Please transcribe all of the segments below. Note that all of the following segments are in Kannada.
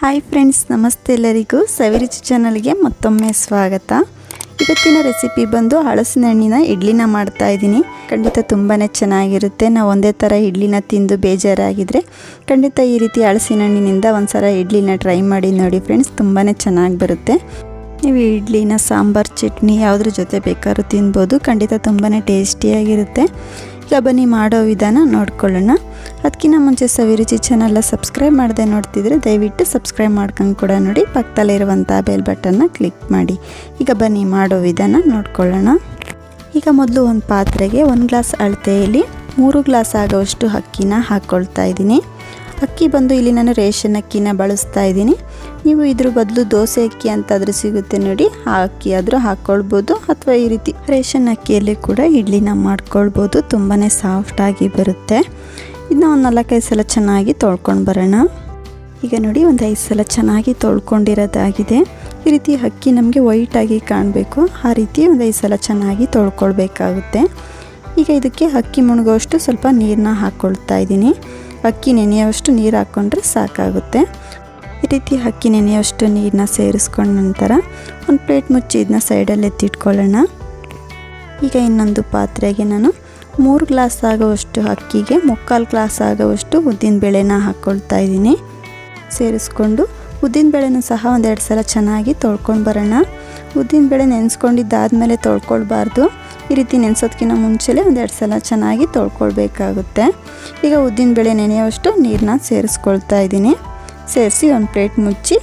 ಹಾಯ್ ಫ್ರೆಂಡ್ಸ್ ನಮಸ್ತೆ ಎಲ್ಲರಿಗೂ. ಸವಿರುಚಿ ಚಾನಲ್ಗೆ ಮತ್ತೊಮ್ಮೆ ಸ್ವಾಗತ. ಇವತ್ತಿನ ರೆಸಿಪಿ ಬಂದು ಹಳಸಿನ ಹಣ್ಣಿನ ಇಡ್ಲಿನ ಮಾಡ್ತಾ ಇದ್ದೀನಿ. ಖಂಡಿತ ತುಂಬಾ ಚೆನ್ನಾಗಿರುತ್ತೆ. ನಾವು ಒಂದೇ ಥರ ಇಡ್ಲಿನ ತಿಂದು ಬೇಜಾರಾಗಿದ್ದರೆ ಖಂಡಿತ ಈ ರೀತಿ ಹಳಸಿನ ಹಣ್ಣಿನಿಂದ ಒಂದ್ಸಲ ಇಡ್ಲಿನ ಟ್ರೈ ಮಾಡಿ ನೋಡಿ ಫ್ರೆಂಡ್ಸ್ ತುಂಬಾ ಚೆನ್ನಾಗಿ ಬರುತ್ತೆ. ನೀವು ಇಡ್ಲಿನ ಸಾಂಬಾರು, ಚಟ್ನಿ ಯಾವುದ್ರ ಜೊತೆ ಬೇಕಾದ್ರೂ ತಿನ್ಬೋದು. ಖಂಡಿತ ತುಂಬಾ ಟೇಸ್ಟಿಯಾಗಿರುತ್ತೆ. ಬನ್ನಿ ಮಾಡೋ ವಿಧಾನ ನೋಡ್ಕೊಳ್ಳೋಣ. ಅದಕ್ಕಿಂತ ಮುಂಚೆ ಸವಿರುಚಿ ಚಾನಲ್ನ ಸಬ್ಸ್ಕ್ರೈಬ್ ಮಾಡದೆ ನೋಡ್ತಿದ್ರೆ ದಯವಿಟ್ಟು ಸಬ್ಸ್ಕ್ರೈಬ್ ಮಾಡ್ಕೊಂಡು ಕೂಡ ನೋಡಿ. ಪಕ್ಕದಲ್ಲಿರುವಂಥ ಬೇಲ್ ಬಟನ್ನ ಕ್ಲಿಕ್ ಮಾಡಿ. ಈಗ ಬನ್ನಿ ಮಾಡೋ ವಿಧಾನ ನೋಡ್ಕೊಳ್ಳೋಣ. ಈಗ ಮೊದಲು ಒಂದು ಪಾತ್ರೆಗೆ ಒಂದು ಗ್ಲಾಸ್ ಅಳತೆಯಲ್ಲಿ ಮೂರು ಗ್ಲಾಸ್ ಆಗೋವಷ್ಟು ಅಕ್ಕಿನ ಹಾಕ್ಕೊಳ್ತಾ ಇದ್ದೀನಿ. ಅಕ್ಕಿ ಬಂದು ಇಲ್ಲಿ ನಾನು ರೇಷನ್ ಅಕ್ಕಿನ ಬಳಸ್ತಾ ಇದ್ದೀನಿ. ನೀವು ಇದ್ರ ಬದಲು ದೋಸೆ ಅಕ್ಕಿ ಅಂತಾದರೂ ಸಿಗುತ್ತೆ ನೋಡಿ. ಆ ಅಕ್ಕಿ ಆದರೂ ಹಾಕ್ಕೊಳ್ಬೋದು ಅಥವಾ ಈ ರೀತಿ ರೇಷನ್ ಅಕ್ಕಿಯಲ್ಲಿ ಕೂಡ ಇಡ್ಲಿನ ಮಾಡ್ಕೊಳ್ಬೋದು. ತುಂಬಾ ಸಾಫ್ಟಾಗಿ ಬರುತ್ತೆ. ಇದನ್ನ ಒಂದು ನಾಲ್ಕೈದು ಸಲ ಚೆನ್ನಾಗಿ ತೊಳ್ಕೊಂಡು ಬರೋಣ. ಈಗ ನೋಡಿ ಒಂದು ಐದು ಸಲ ಚೆನ್ನಾಗಿ ತೊಳ್ಕೊಂಡಿರೋದಾಗಿದೆ. ಈ ರೀತಿ ಅಕ್ಕಿ ನಮಗೆ ವೈಟಾಗಿ ಕಾಣಬೇಕು. ಆ ರೀತಿ ಒಂದು ಐದು ಸಲ ಚೆನ್ನಾಗಿ ತೊಳ್ಕೊಳ್ಬೇಕಾಗುತ್ತೆ. ಈಗ ಇದಕ್ಕೆ ಅಕ್ಕಿ ಮುಣಗೋಷ್ಟು ಸ್ವಲ್ಪ ನೀರನ್ನ ಹಾಕ್ಕೊಳ್ತಾ ಇದ್ದೀನಿ. ಅಕ್ಕಿ ನೆನೆಯುವಷ್ಟು ನೀರು ಹಾಕ್ಕೊಂಡ್ರೆ ಸಾಕಾಗುತ್ತೆ. ಈ ರೀತಿ ಅಕ್ಕಿ ನೆನೆಯುವಷ್ಟು ನೀರನ್ನ ಸೇರಿಸ್ಕೊಂಡ ನಂತರ ಒಂದು ಪ್ಲೇಟ್ ಮುಚ್ಚಿ ಇದನ್ನ ಸೈಡಲ್ಲಿ ಎತ್ತಿಟ್ಕೊಳ್ಳೋಣ. ಈಗ ಇನ್ನೊಂದು ಪಾತ್ರೆಗೆ ನಾನು ಮೂರು ಗ್ಲಾಸ್ ಆಗೋವಷ್ಟು ಅಕ್ಕಿಗೆ ಮುಕ್ಕಾಲು ಗ್ಲಾಸ್ ಆಗೋವಷ್ಟು ಉದ್ದಿನ ಬೇಳೆನ ಹಾಕ್ಕೊಳ್ತಾ ಇದ್ದೀನಿ. ಸೇರಿಸ್ಕೊಂಡು ಉದ್ದಿನ ಬೇಳೆನೂ ಸಹ ಒಂದೆರಡು ಸಲ ಚೆನ್ನಾಗಿ ತೊಳ್ಕೊಂಡು ಬರೋಣ. ಉದ್ದಿನ ಬೇಳೆ ನೆನೆಸ್ಕೊಂಡಿದ್ದಾದಮೇಲೆ ತೊಳ್ಕೊಳ್ಬಾರ್ದು. ಈ ರೀತಿ ನೆನೆಸೋದಕ್ಕಿಂತ ಮುಂಚೆಲೇ ಒಂದೆರಡು ಸಲ ಚೆನ್ನಾಗಿ ತೊಳ್ಕೊಳ್ಬೇಕಾಗುತ್ತೆ. ಈಗ ಉದ್ದಿನ ಬೇಳೆ ನೆನೆಯುವಷ್ಟು ನೀರನ್ನ ಸೇರಿಸ್ಕೊಳ್ತಾ ಇದ್ದೀನಿ. ಸೇರಿಸಿ ಒಂದು ಪ್ಲೇಟ್ ಮುಚ್ಚಿ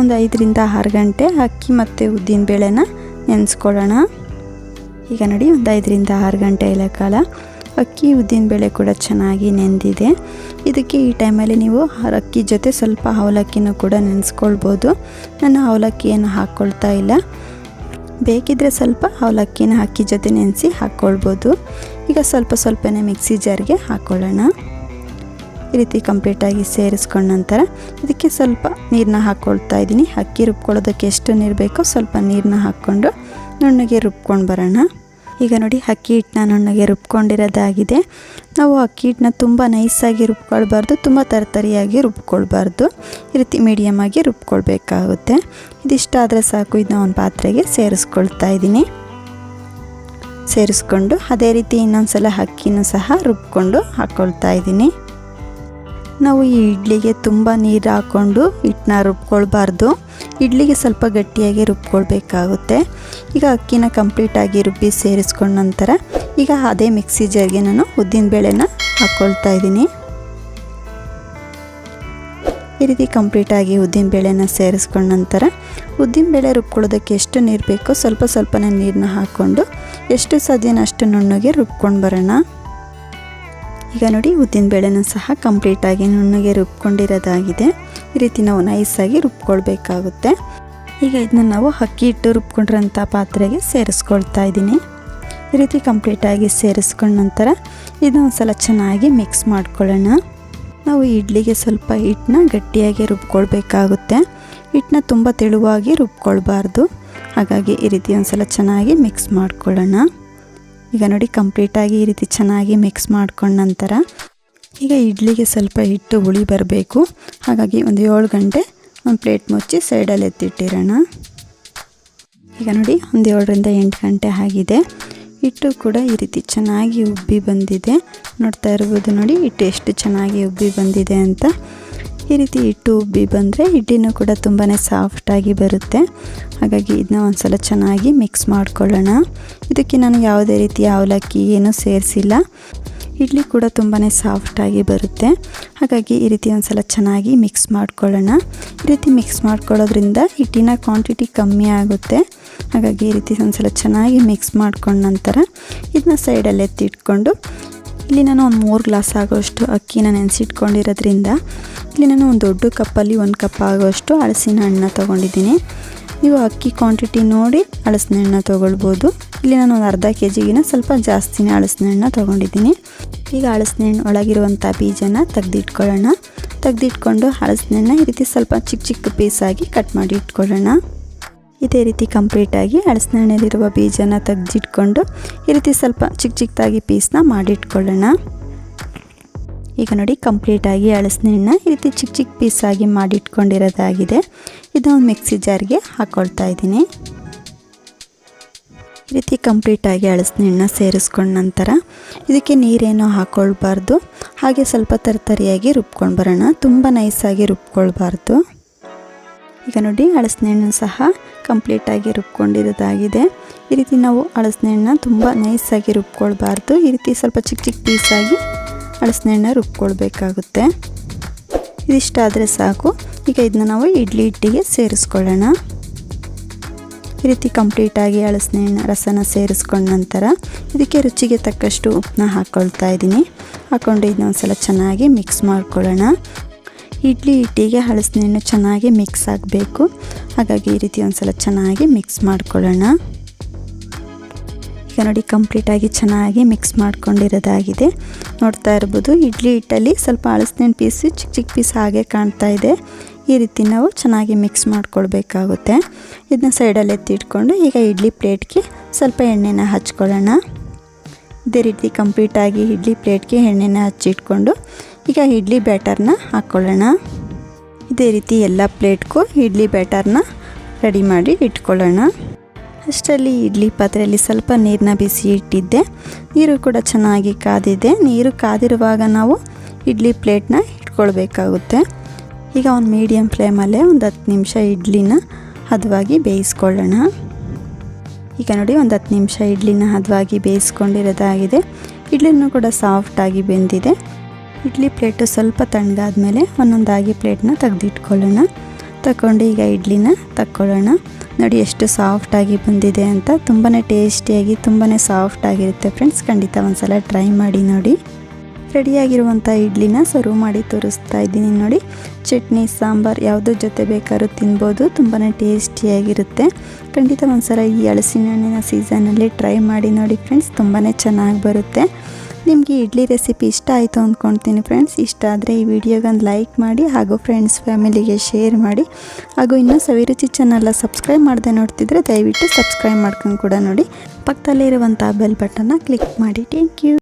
ಒಂದು ಐದರಿಂದ ಆರು ಗಂಟೆ ಅಕ್ಕಿ ಮತ್ತು ಉದ್ದಿನ ಬೇಳೆನ ನೆನೆಸ್ಕೊಳ್ಳೋಣ. ಈಗ ನೋಡಿ ಒಂದು ಐದರಿಂದ ಆರು ಗಂಟೆ ಇಲ್ಲ ಕಾಲ. ಅಕ್ಕಿ, ಉದ್ದಿನ ಬೇಳೆ ಕೂಡ ಚೆನ್ನಾಗಿ ನೆಂದಿದೆ. ಇದಕ್ಕೆ ಈ ಟೈಮಲ್ಲಿ ನೀವು ಅಕ್ಕಿ ಜೊತೆ ಸ್ವಲ್ಪ ಅವಲಕ್ಕಿನೂ ಕೂಡ ನೆನೆಸ್ಕೊಳ್ಬೋದು. ನಾನು ಅವಲಕ್ಕಿಯನ್ನು ಹಾಕ್ಕೊಳ್ತಾ ಇಲ್ಲ. ಬೇಕಿದ್ದರೆ ಸ್ವಲ್ಪ ಅವಲಕ್ಕಿನ ಅಕ್ಕಿ ಜೊತೆ ನೆನೆಸಿ ಹಾಕ್ಕೊಳ್ಬೋದು. ಈಗ ಸ್ವಲ್ಪ ಸ್ವಲ್ಪನೇ ಮಿಕ್ಸಿ ಜಾರ್ಗೆ ಹಾಕ್ಕೊಳ್ಳೋಣ. ಈ ರೀತಿ ಕಂಪ್ಲೀಟಾಗಿ ಸೇರಿಸ್ಕೊಂಡ ನಂತರ ಇದಕ್ಕೆ ಸ್ವಲ್ಪ ನೀರನ್ನ ಹಾಕ್ಕೊಳ್ತಾ ಇದ್ದೀನಿ. ಅಕ್ಕಿ ರುಬ್ಕೊಳ್ಳೋದಕ್ಕೆ ಎಷ್ಟು ನೀರು ಬೇಕೋ ಸ್ವಲ್ಪ ನೀರನ್ನ ಹಾಕ್ಕೊಂಡು ನುಣ್ಣಗೆ ರುಬ್ಕೊಂಡು ಬರೋಣ. ಈಗ ನೋಡಿ ಅಕ್ಕಿ ಹಿಟ್ಟನ್ನ ನುಣ್ಣಗೆ ರುಬ್ಕೊಂಡಿರೋದಾಗಿದೆ. ನಾವು ಅಕ್ಕಿ ಹಿಟ್ಟನ್ನ ತುಂಬ ನೈಸಾಗಿ ರುಬ್ಕೊಳ್ಬಾರ್ದು, ತುಂಬ ತರತರಿಯಾಗಿ ರುಬ್ಕೊಳ್ಬಾರ್ದು. ಈ ರೀತಿ ಮೀಡಿಯಮಾಗಿ ರುಬ್ಕೊಳ್ಬೇಕಾಗುತ್ತೆ. ಇದಿಷ್ಟ ಆದರೆ ಸಾಕು ಇದನ್ನ ಒಂದು ಪಾತ್ರೆಗೆ ಸೇರಿಸ್ಕೊಳ್ತಾ ಇದ್ದೀನಿ. ಸೇರಿಸ್ಕೊಂಡು ಅದೇ ರೀತಿ ಇನ್ನೊಂದು ಸಲ ಅಕ್ಕಿನೂ ಸಹ ರುಬ್ಕೊಂಡು ಹಾಕ್ಕೊಳ್ತಾ ಇದ್ದೀನಿ. ನಾವು ಈ ಇಡ್ಲಿಗೆ ತುಂಬ ನೀರು ಹಾಕ್ಕೊಂಡು ಹಿಟ್ಟನ್ನ ರುಬ್ಕೊಳ್ಬಾರ್ದು. ಇಡ್ಲಿಗೆ ಸ್ವಲ್ಪ ಗಟ್ಟಿಯಾಗಿ ರುಬ್ಕೊಳ್ಬೇಕಾಗುತ್ತೆ. ಈಗ ಅಕ್ಕಿನ ಕಂಪ್ಲೀಟಾಗಿ ರುಬ್ಬಿ ಸೇರಿಸ್ಕೊಂಡ ನಂತರ ಈಗ ಅದೇ ಮಿಕ್ಸಿ ಜಾರ್ಗೆ ನಾನು ಉದ್ದಿನ ಬೇಳೆನ ಹಾಕ್ಕೊಳ್ತಾ ಇದ್ದೀನಿ. ಈ ರೀತಿ ಕಂಪ್ಲೀಟಾಗಿ ಉದ್ದಿನ ಬೇಳೆನ ಸೇರಿಸ್ಕೊಂಡ ನಂತರ ಉದ್ದಿನ ಬೇಳೆ ರುಬ್ಕೊಳ್ಳೋದಕ್ಕೆ ಎಷ್ಟು ನೀರು ಬೇಕೋ ಸ್ವಲ್ಪ ಸ್ವಲ್ಪನೇ ನೀರನ್ನ ಹಾಕ್ಕೊಂಡು ಎಷ್ಟು ಸಾಧ್ಯನೋ ಅಷ್ಟು ನುಣ್ಣಗೆ ರುಬ್ಕೊಂಡು ಬರೋಣ. ಈಗ ನೋಡಿ ಉದ್ದಿನ ಬೇಳೆನ ಸಹ ಕಂಪ್ಲೀಟಾಗಿ ನುಣ್ಣಗೆ ರುಬ್ಕೊಂಡಿರೋದಾಗಿದೆ. ಈ ರೀತಿ ನಾವು ನೈಸಾಗಿ ರುಬ್ಕೊಳ್ಬೇಕಾಗುತ್ತೆ. ಈಗ ಇದನ್ನ ನಾವು ಅಕ್ಕಿ ಹಿಟ್ಟು ರುಬ್ಕೊಂಡಿರೋಂಥ ಪಾತ್ರೆಗೆ ಸೇರಿಸ್ಕೊಳ್ತಾ ಇದ್ದೀನಿ. ಈ ರೀತಿ ಕಂಪ್ಲೀಟಾಗಿ ಸೇರಿಸ್ಕೊಂಡ ನಂತರ ಇದನ್ನ ಒಂದು ಸಲ ಚೆನ್ನಾಗಿ ಮಿಕ್ಸ್ ಮಾಡ್ಕೊಳ್ಳೋಣ. ನಾವು ಇಡ್ಲಿಗೆ ಸ್ವಲ್ಪ ಹಿಟ್ಟನ್ನ ಗಟ್ಟಿಯಾಗಿ ರುಬ್ಕೊಳ್ಬೇಕಾಗುತ್ತೆ. ಹಿಟ್ಟನ್ನ ತುಂಬ ತೆಳುವಾಗಿ ರುಬ್ಕೊಳ್ಬಾರ್ದು. ಹಾಗಾಗಿ ಈ ರೀತಿ ಒಂದು ಸಲ ಚೆನ್ನಾಗಿ ಮಿಕ್ಸ್ ಮಾಡ್ಕೊಳ್ಳೋಣ. ಈಗ ನೋಡಿ ಕಂಪ್ಲೀಟಾಗಿ ಈ ರೀತಿ ಚೆನ್ನಾಗಿ ಮಿಕ್ಸ್ ಮಾಡ್ಕೊಂಡ ನಂತರ ಈಗ ಇಡ್ಲಿಗೆ ಸ್ವಲ್ಪ ಹಿಟ್ಟು ಹುಳಿ ಬರಬೇಕು. ಹಾಗಾಗಿ ಒಂದು ಏಳು ಗಂಟೆ ಒಂದು ಪ್ಲೇಟ್ ಮುಚ್ಚಿ ಸೈಡಲ್ಲಿ ಎತ್ತಿಟ್ಟಿರೋಣ. ಈಗ ನೋಡಿ, ಒಂದು ಏಳರಿಂದ ಎಂಟು ಗಂಟೆ ಆಗಿದೆ. ಹಿಟ್ಟು ಕೂಡ ಈ ರೀತಿ ಚೆನ್ನಾಗಿ ಉಬ್ಬಿ ಬಂದಿದೆ. ನೋಡ್ತಾ ಇರ್ಬೋದು ನೋಡಿ, ಹಿಟ್ಟು ಎಷ್ಟು ಚೆನ್ನಾಗಿ ಉಬ್ಬಿ ಬಂದಿದೆ ಅಂತ. ಈ ರೀತಿ ಹಿಟ್ಟು ಉಬ್ಬಿ ಬಂದರೆ ಹಿಟ್ಟಿನೂ ಕೂಡ ತುಂಬಾ ಸಾಫ್ಟಾಗಿ ಬರುತ್ತೆ. ಹಾಗಾಗಿ ಇದನ್ನ ಒಂದು ಸಲ ಚೆನ್ನಾಗಿ ಮಿಕ್ಸ್ ಮಾಡ್ಕೊಳ್ಳೋಣ. ಇದಕ್ಕೆ ನಾನು ಯಾವುದೇ ರೀತಿಯ ಅವಲಕ್ಕಿ ಏನೂ ಸೇರಿಸಿಲ್ಲ. ಇಡ್ಲಿ ಕೂಡ ತುಂಬಾ ಸಾಫ್ಟಾಗಿ ಬರುತ್ತೆ. ಹಾಗಾಗಿ ಈ ರೀತಿ ಒಂದು ಸಲ ಚೆನ್ನಾಗಿ ಮಿಕ್ಸ್ ಮಾಡ್ಕೊಳ್ಳೋಣ. ಈ ರೀತಿ ಮಿಕ್ಸ್ ಮಾಡ್ಕೊಳ್ಳೋದ್ರಿಂದ ಹಿಟ್ಟಿನ ಕ್ವಾಂಟಿಟಿ ಕಮ್ಮಿ ಆಗುತ್ತೆ. ಹಾಗಾಗಿ ಈ ರೀತಿ ಒಂದು ಸಲ ಚೆನ್ನಾಗಿ ಮಿಕ್ಸ್ ಮಾಡ್ಕೊಂಡ ನಂತರ ಇದನ್ನ ಸೈಡಲ್ಲಿ ಎತ್ತಿಟ್ಕೊಂಡು ಇಲ್ಲಿ ನಾನು ಒಂದು ಮೂರು ಗ್ಲಾಸ್ ಆಗೋಷ್ಟು ಅಕ್ಕಿನ ನೆನೆಸಿಟ್ಕೊಂಡಿರೋದ್ರಿಂದ ಇಲ್ಲಿ ನಾನು ಒಂದು ದೊಡ್ಡ ಕಪ್ಪಲ್ಲಿ ಒಂದು ಕಪ್ ಆಗೋಷ್ಟು ಹಳಸಿನ ಹಣ್ಣನ್ನ ತೊಗೊಂಡಿದ್ದೀನಿ. ನೀವು ಅಕ್ಕಿ ಕ್ವಾಂಟಿಟಿ ನೋಡಿ ಹಳಸಿನ ತೊಗೊಳ್ಬೋದು. ಇಲ್ಲಿ ನಾನು ಒಂದು ಅರ್ಧ ಕೆ ಜಿಗಿನ ಸ್ವಲ್ಪ ಜಾಸ್ತಿನೇ ಹಳಸಿನ ಹಣ್ಣು ತೊಗೊಂಡಿದ್ದೀನಿ. ಈಗ ಹಳಸಿನ ಹಣ್ಣು ಒಳಗಿರುವಂಥ ಬೀಜನ ತೆಗೆದಿಟ್ಕೊಳ್ಳೋಣ. ತೆಗೆದಿಟ್ಕೊಂಡು ಹಳಸಿನ ಹಣ್ಣು ಈ ರೀತಿ ಸ್ವಲ್ಪ ಚಿಕ್ಕ ಚಿಕ್ಕ ಪೀಸಾಗಿ ಕಟ್ ಮಾಡಿ ಇಟ್ಕೊಳ್ಳೋಣ. ಇದೇ ರೀತಿ ಕಂಪ್ಲೀಟಾಗಿ ಹಳಸಿನ ಹಣ್ಣಲ್ಲಿರುವ ಬೀಜನ ತೆಗೆದಿಟ್ಕೊಂಡು ಈ ರೀತಿ ಸ್ವಲ್ಪ ಚಿಕ್ಕ ಚಿಕ್ಕದಾಗಿ ಪೀಸ್ನ ಮಾಡಿಟ್ಕೊಳ್ಳೋಣ ಈಗ ನೋಡಿ ಕಂಪ್ಲೀಟಾಗಿ ಹಣ್ಣು ಈ ರೀತಿ ಚಿಕ್ಕ ಚಿಕ್ಕ ಪೀಸಾಗಿ ಮಾಡಿಟ್ಕೊಂಡಿರೋದಾಗಿದೆ. ಇದು ಮಿಕ್ಸಿ ಜಾರ್ಗೆ ಹಾಕ್ಕೊಳ್ತಾ ಇದ್ದೀನಿ. ಈ ರೀತಿ ಕಂಪ್ಲೀಟಾಗಿ ಹಣ್ಣು ಸೇರಿಸ್ಕೊಂಡ ನಂತರ ಇದಕ್ಕೆ ನೀರೇನೋ ಹಾಕ್ಕೊಳ್ಬಾರ್ದು ಹಾಗೆ ಸ್ವಲ್ಪ ತರತರಿಯಾಗಿ ರುಬ್ಕೊಂಡು ಬರೋಣ. ತುಂಬ ನೈಸಾಗಿ ರುಬ್ಕೊಳ್ಬಾರ್ದು. ಈಗ ನೋಡಿ ಹಳಸಿನ ಹಣ್ಣು ಸಹ ಕಂಪ್ಲೀಟಾಗಿ ರುಬ್ಕೊಂಡಿರೋದಾಗಿದೆ. ಈ ರೀತಿ ನಾವು ಹಳಸಿನ ಹಣ್ಣು ತುಂಬ ನೈಸಾಗಿ ರುಬ್ಕೊಳ್ಬಾರ್ದು. ಈ ರೀತಿ ಸ್ವಲ್ಪ ಚಿಕ್ಕ ಚಿಕ್ಕ ಪೀಸಾಗಿ ಹಳಸಿನ ಹಣ್ಣು ರುಬ್ಕೊಳ್ಬೇಕಾಗುತ್ತೆ. ಇದಿಷ್ಟಾದರೆ ಸಾಕು. ಈಗ ಇದನ್ನ ನಾವು ಇಡ್ಲಿ ಹಿಟ್ಟಿಗೆ ಸೇರಿಸ್ಕೊಳ್ಳೋಣ. ಈ ರೀತಿ ಕಂಪ್ಲೀಟಾಗಿ ಹಣ್ಣು ರಸನ ಸೇರಿಸ್ಕೊಂಡ ನಂತರ ಇದಕ್ಕೆ ರುಚಿಗೆ ತಕ್ಕಷ್ಟು ಉಪ್ಪನ್ನ ಹಾಕ್ಕೊಳ್ತಾ ಇದ್ದೀನಿ. ಹಾಕ್ಕೊಂಡು ಇದನ್ನ ಒಂದ್ಸಲ ಚೆನ್ನಾಗಿ ಮಿಕ್ಸ್ ಮಾಡ್ಕೊಳ್ಳೋಣ. ಇಡ್ಲಿ ಹಿಟ್ಟಿಗೆ ಹಳಸಿನ ಹಣ್ಣು ಚೆನ್ನಾಗಿ ಮಿಕ್ಸ್ ಆಗಬೇಕು. ಹಾಗಾಗಿ ಈ ರೀತಿ ಒಂದು ಸಲ ಚೆನ್ನಾಗಿ ಮಿಕ್ಸ್ ಮಾಡ್ಕೊಳ್ಳೋಣ. ಈಗ ನೋಡಿ ಕಂಪ್ಲೀಟಾಗಿ ಚೆನ್ನಾಗಿ ಮಿಕ್ಸ್ ಮಾಡ್ಕೊಂಡಿರೋದಾಗಿದೆ. ನೋಡ್ತಾ ಇರ್ಬೋದು, ಇಡ್ಲಿ ಹಿಟ್ಟಲ್ಲಿ ಸ್ವಲ್ಪ ಅಳಸಿನ ಪೀಸು ಚಿಕ್ಕ ಚಿಕ್ಕ ಪೀಸ್ ಹಾಗೆ ಕಾಣ್ತಾ ಇದೆ. ಈ ರೀತಿ ನಾವು ಚೆನ್ನಾಗಿ ಮಿಕ್ಸ್ ಮಾಡ್ಕೊಳ್ಬೇಕಾಗುತ್ತೆ. ಇದನ್ನ ಸೈಡಲ್ಲಿ ಎತ್ತಿಟ್ಕೊಂಡು ಈಗ ಇಡ್ಲಿ ಪ್ಲೇಟ್ಗೆ ಸ್ವಲ್ಪ ಎಣ್ಣೆನ ಹಚ್ಕೊಳ್ಳೋಣ. ಇದೇ ರೀತಿ ಕಂಪ್ಲೀಟಾಗಿ ಇಡ್ಲಿ ಪ್ಲೇಟ್ಗೆ ಎಣ್ಣೆನ ಹಚ್ಚಿಟ್ಕೊಂಡು ಈಗ ಇಡ್ಲಿ ಬ್ಯಾಟರ್ನ ಹಾಕ್ಕೊಳ್ಳೋಣ. ಇದೇ ರೀತಿ ಎಲ್ಲ ಪ್ಲೇಟ್ಗೂ ಇಡ್ಲಿ ಬ್ಯಾಟರ್ನ ರೆಡಿ ಮಾಡಿ ಇಟ್ಕೊಳ್ಳೋಣ. ಅಷ್ಟರಲ್ಲಿ ಇಡ್ಲಿ ಪಾತ್ರೆಯಲ್ಲಿ ಸ್ವಲ್ಪ ನೀರನ್ನ ಬಿಸಿ ಇಟ್ಟಿದ್ದೆ. ನೀರು ಕೂಡ ಚೆನ್ನಾಗಿ ಕಾದಿದೆ. ನೀರು ಕಾದಿರುವಾಗ ನಾವು ಇಡ್ಲಿ ಪ್ಲೇಟ್ನ ಇಟ್ಕೊಳ್ಬೇಕಾಗುತ್ತೆ. ಈಗ ಒಂದು ಮೀಡಿಯಮ್ ಫ್ಲೇಮಲ್ಲೇ ಒಂದು ಹತ್ತು ನಿಮಿಷ ಇಡ್ಲಿನ ಹದವಾಗಿ ಬೇಯಿಸ್ಕೊಳ್ಳೋಣ. ಈಗ ನೋಡಿ ಒಂದು ಹತ್ತು ನಿಮಿಷ ಇಡ್ಲಿನ ಹದವಾಗಿ ಬೇಯಿಸ್ಕೊಂಡಿರೋದಾಗಿದೆ. ಇಡ್ಲಿನೂ ಕೂಡ ಸಾಫ್ಟಾಗಿ ಬೆಂದಿದೆ. ಇಡ್ಲಿ ಪ್ಲೇಟು ಸ್ವಲ್ಪ ತಣ್ಣಗಾದ ಮೇಲೆ ಒಂದೊಂದಾಗಿ ಪ್ಲೇಟ್ನ ತೆಗೆದಿಟ್ಕೊಳ್ಳೋಣ. ತಗೊಂಡು ಈಗ ಇಡ್ಲಿನ ತಕ್ಕೊಳ್ಳೋಣ. ನೋಡಿ ಎಷ್ಟು ಸಾಫ್ಟಾಗಿ ಬಂದಿದೆ ಅಂತ. ತುಂಬಾ ಟೇಸ್ಟಿಯಾಗಿ ತುಂಬಾ ಸಾಫ್ಟಾಗಿರುತ್ತೆ ಫ್ರೆಂಡ್ಸ್ ಖಂಡಿತ ಒಂದ್ಸಲ ಟ್ರೈ ಮಾಡಿ ನೋಡಿ. ರೆಡಿಯಾಗಿರುವಂಥ ಇಡ್ಲಿನ ಸರ್ವ್ ಮಾಡಿ ತೋರಿಸ್ತಾ ಇದ್ದೀನಿ ನೋಡಿ. ಚಟ್ನಿ, ಸಾಂಬಾರು ಯಾವುದ್ರ ಜೊತೆ ಬೇಕಾದ್ರೂ ತಿನ್ಬೋದು. ತುಂಬಾ ಟೇಸ್ಟಿಯಾಗಿರುತ್ತೆ ಖಂಡಿತ ಒಂದ್ಸಲ ಈ ಹಲಸಿನ ಹಣ್ಣಿನ ಸೀಸನಲ್ಲಿ ಟ್ರೈ ಮಾಡಿ ನೋಡಿ ಫ್ರೆಂಡ್ಸ್ ತುಂಬಾ ಚೆನ್ನಾಗಿ ಬರುತ್ತೆ. ನಿಮಗೆ ಇಡ್ಲಿ ರೆಸಿಪಿ ಇಷ್ಟ ಆಯಿತು ಅಂದ್ಕೊಳ್ತೀನಿ ಫ್ರೆಂಡ್ಸ್ ಇಷ್ಟ ಆದರೆ ಈ ವಿಡಿಯೋಗೊಂದು ಲೈಕ್ ಮಾಡಿ ಹಾಗೂ ಫ್ರೆಂಡ್ಸ್ ಫ್ಯಾಮಿಲಿಗೆ ಶೇರ್ ಮಾಡಿ. ಹಾಗೂ ಇನ್ನೂ ಸವಿರುಚಿ ಚಾನಲ್ನ ಸಬ್ಸ್ಕ್ರೈಬ್ ಮಾಡದೆ ನೋಡ್ತಿದ್ರೆ ದಯವಿಟ್ಟು ಸಬ್ಸ್ಕ್ರೈಬ್ ಮಾಡ್ಕೊಂಡು ಕೂಡ ನೋಡಿ. ಪಕ್ಕದಲ್ಲೇ ಇರುವಂಥ ಬೆಲ್ ಬಟನ್ನ ಕ್ಲಿಕ್ ಮಾಡಿ. Thank you